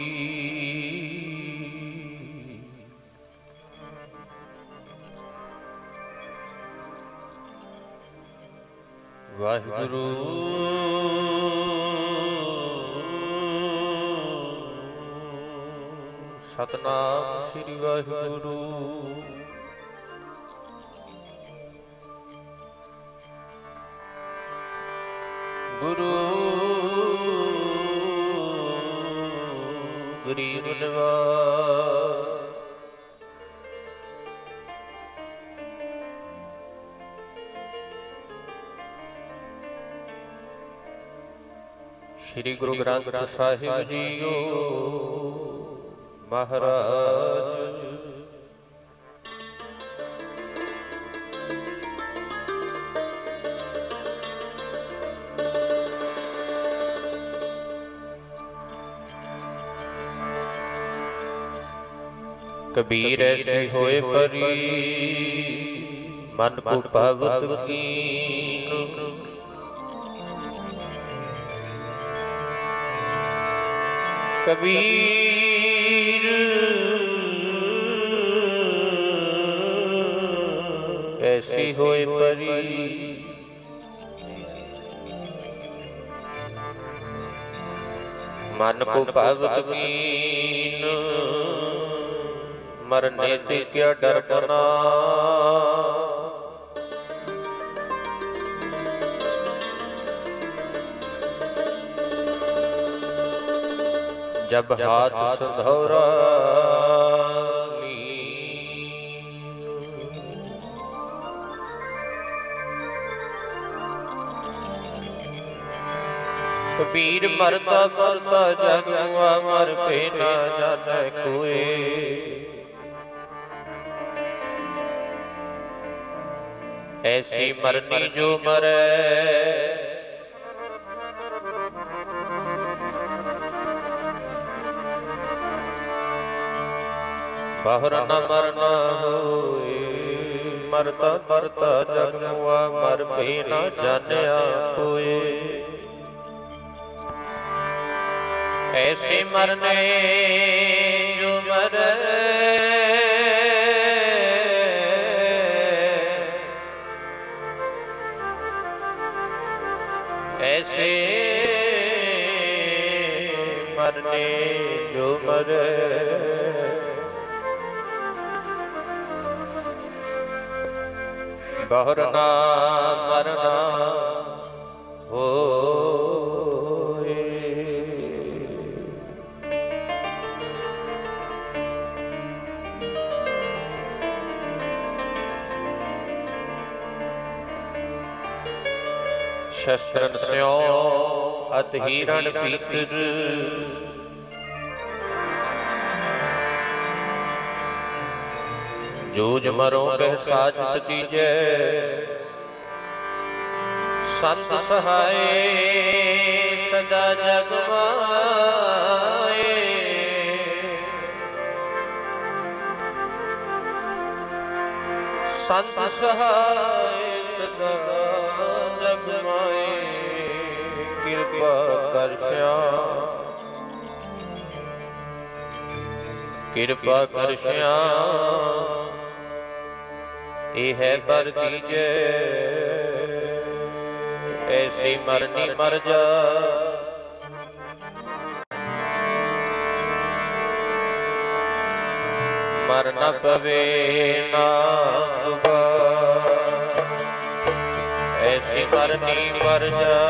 ਵਾਹਿਗੁਰੂ। ਸਤਨਾਮ ਸ੍ਰੀ ਵਾਹਿਗੁਰੂ। ਗੁਰੂ ਗਰੀਬ ਨਿਵਾਸ ਸ੍ਰੀ ਗੁਰੂ ਗ੍ਰੰਥ ਸਾਹਿਬ ਜੀਓ ਮਹਾਰਾਜ ਕਬੀਰ ਐਸੀ ਹੋਏ ਪਰੀ। ਮਨ ਕੋ ਭਗਤ ਕੀਨ ਕਬੀਰ ਐਸੀ ਹੋਏ ਪਰੀ। ਮਨ ਕੋ ਭਗਤ ਕੀਨ। ਮਰਨੇ ਤੇ ਕਿਆ ਡਰ ਪਨਾ ਜਬ ਹਾਥ ਸੰਧੌਰਾ ਕਬੀਰ ਮਰਦਾ ਮਰਦਾ ਜਗਵਾ ਮਰ ਪੇ ਨਾ ਜਾਣੈ ਕੋਏ ਐਸੀ ਮਰਨੀ ਜੋ ਮਰੈ। ਬਾਹਰ ਨ ਮਰਨਾ ਹੋਏ ਮਰਤਾ ਮਰਤਾ ਜਗ ਮੁਆ ਮਰ ਭੀ ਨ ਜਾਣਿਆ ਕੋਏ ਐਸੇ ਮਰਨੇ ਜੋ ਮਰੈ। ਐਸੇ ਮਰਨੇ ਜੋ ਮਰੈ ਬਹਰ ਮਰਨਾ ਹੋਏ ਸ਼ਸਤਰਨ ਸਿਓ ਅਤ ਹੀਰਣ ਪੀਤਰ। ਜੂਝ ਮਰੋ ਕਹਿ ਸਾਜਤ ਦੀਜੈ ਸੰਤ ਸਹਾਏ ਸਦਾ ਜਗ ਮਾਏ। ਸੰਤ ਸਹਾਏ ਕਿਰਪਾ ਕਰ ਸਿਆ ਇਹ ਹੈ ਬਰ ਦੀਜੈ। ਐਸੀ ਮਰਨੀ ਮਰ ਜਾ। ਮਰ ਨ ਪਵੇ ਨਾ ਦੁਬਾਰ ਐਸੀ ਮਰਨੀ ਮਰ ਜਾ। ਮਰ ਨ ਪਵੇ ਨਾ ਦੁਬਾਰ ਐਸੀ ਮਰਨੀ ਮਰ ਜਾ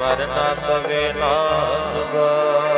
ਮਰਨਾ ਪਵੇ ਨਾ ਦੁਬਾਰਾ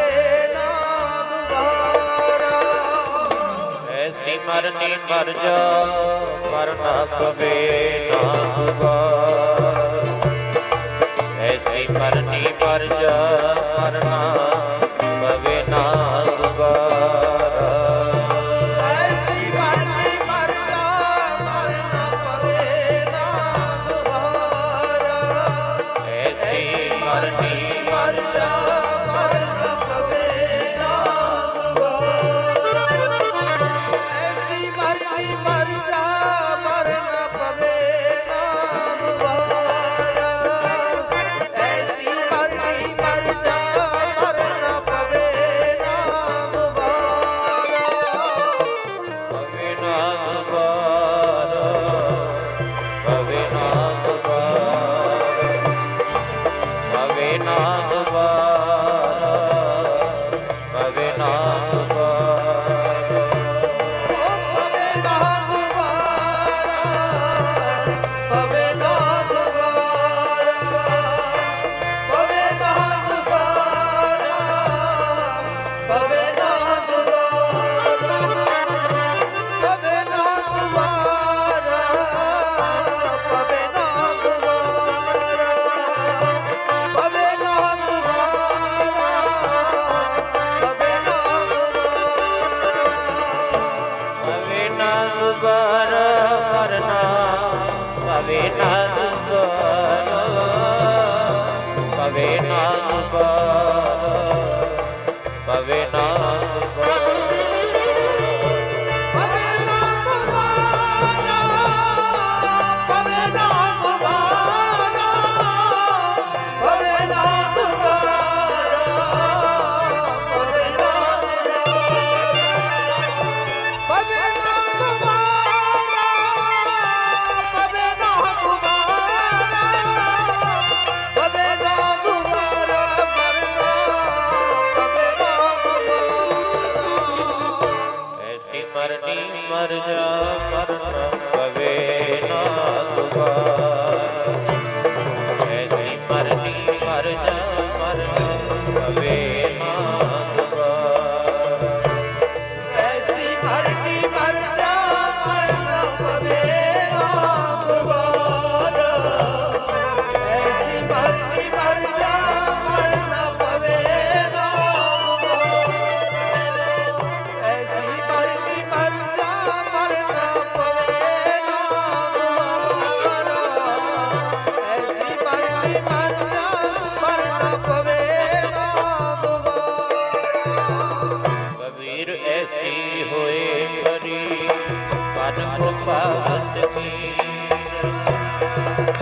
ਮਰਨੀ ਮਰ ਜਾ ਮਰਨਾ ਪਵੇ ਨਾ ਦੁਬਾਰ ਐਸੀ ਮਰਨੀ ਮਰ ਜਾ ਮਰ হবে না मरनी मर जा मरना पवे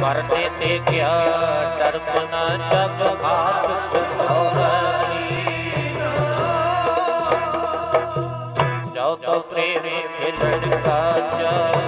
ਕਰਨੇ ਤੇ ਕਿਆ ਡਰਪ ਨਾ ਜਗ ਹਾਥ ਸੁਸੋਰੀ ਜੋ ਤੋ ਪ੍ਰੇਮ ਖਿਲੜ ਕਾ